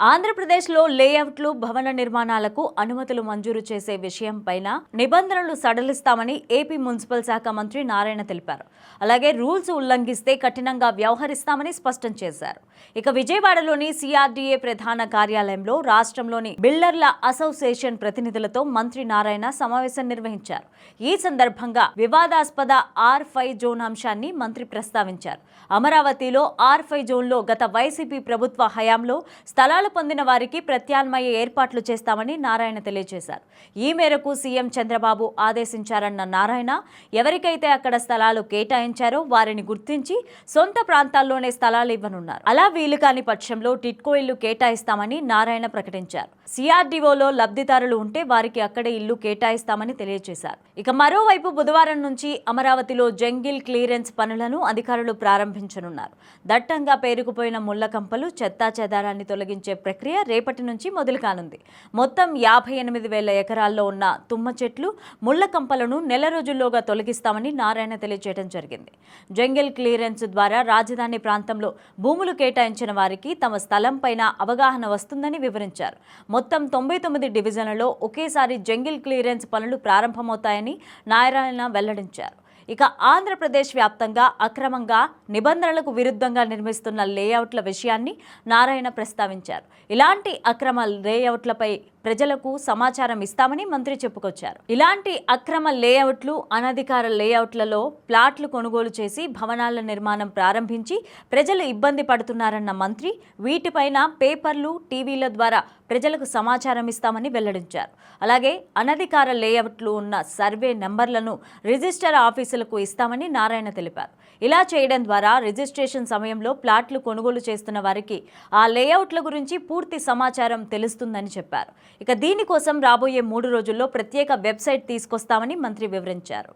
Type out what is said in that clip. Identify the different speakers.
Speaker 1: ఆంధ్రప్రదేశ్లో లేఅవుట్లు భవన నిర్మాణాలకు అనుమతులు మంజూరు చేసే విషయంపైన నిబంధనలు సడలిస్తామని ఏపీ మున్సిపల్ శాఖ మంత్రి నారాయణ తెలిపారు. అలాగే రూల్స్ ఉల్లంఘిస్తే కఠినంగా వ్యవహరిస్తామని స్పష్టం చేశారు. ఇక విజయవాడలోని సిఆర్డీఏ ప్రధాన కార్యాలయంలో రాష్ట్రంలోని బిల్డర్ల అసోసియేషన్ ప్రతినిధులతో మంత్రి నారాయణ సమావేశం నిర్వహించారు. ఈ సందర్భంగా వివాదాస్పద ఆర్ ఫైవ్ జోన్ అంశాన్ని మంత్రి ప్రస్తావించారు. అమరావతిలో ఆర్ ఫైవ్ జోన్లో గత వైసీపీ ప్రభుత్వ హయాంలో స్థలాలు పొందిన వారికి ప్రత్యామ్నాయ ఏర్పాట్లు చేస్తామని నారాయణ తెలియజేశారు. ఈ మేరకు సీఎం చంద్రబాబు ఆదేశించారన్న నారాయణ ఎవరికైతే అక్కడ స్థలాలు కేటాయించారో వారిని గుర్తించి సొంత ప్రాంతాల్లోనే స్థలాలు ఇవ్వనున్నారు. అలా వీలు కాని పక్షంలో టిట్కో ఇల్లు కేటాయిస్తామని నారాయణ ప్రకటించారు. సిఆర్డీఓలో లబ్ధిదారులు ఉంటే వారికి అక్కడే ఇల్లు కేటాయిస్తామని తెలియజేశారు. ఇక మరోవైపు బుధవారం నుంచి అమరావతిలో జంగిల్ క్లియరెన్స్ పనులను అధికారులు ప్రారంభించనున్నారు. దట్టంగా పేరుకుపోయిన ముళ్ళ కంపలు చెత్తా చెదారాన్ని తొలగించే ప్రక్రియ రేపటి నుంచి మొదలు కానుంది. మొత్తం యాభై ఎనిమిది వేల ఎకరాల్లో ఉన్న తుమ్మ చెట్లు ముళ్ళ కంపలను నెల రోజుల్లోగా తొలగిస్తామని నారాయణ తెలియజేయడం జరిగింది. జంగిల్ క్లియరెన్స్ ద్వారా రాజధాని ప్రాంతంలో భూములు కేటాయించిన వారికి తమ స్థలం పైన అవగాహన వస్తుందని వివరించారు. మొత్తం తొంభై తొమ్మిది డివిజన్లలో ఒకేసారి జంగిల్ క్లియరెన్స్ పనులు ప్రారంభమవుతాయని నారాయణ వెల్లడించారు. ఇక ఆంధ్రప్రదేశ్ వ్యాప్తంగా అక్రమంగా నిబంధనలకు విరుద్ధంగా నిర్మిస్తున్న లేఅవుట్ల విషయాన్ని నారాయణ ప్రస్తావించారు. ఇలాంటి అక్రమ లేఅవుట్లపై ప్రజలకు సమాచారం ఇస్తామని మంత్రి చెప్పుకొచ్చారు. ఇలాంటి అక్రమ లేఅవుట్లు అనధికార లేఅవుట్లలో ప్లాట్లు కొనుగోలు చేసి భవనాల నిర్మాణం ప్రారంభించి ప్రజలు ఇబ్బంది పడుతున్నారన్న మంత్రి వీటిపైన పేపర్లు టీవీల ద్వారా ప్రజలకు సమాచారం ఇస్తామని వెల్లడించారు. అలాగే అనధికార లేఅవుట్లు ఉన్న సర్వే నెంబర్లను రిజిస్టర్ ఆఫీసులకు ఇస్తామని నారాయణ తెలిపారు. ఇలా చేయడం ద్వారా రిజిస్ట్రేషన్ సమయంలో ప్లాట్లు కొనుగోలు చేస్తున్న వారికి ఆ లేఅవుట్ల గురించి పూర్తి సమాచారం తెలుస్తుందని చెప్పారు. ఇక దీనికోసం రాబోయే మూడు రోజుల్లో ప్రత్యేక వెబ్సైట్ తీసుకొస్తామని మంత్రి వివరించారు.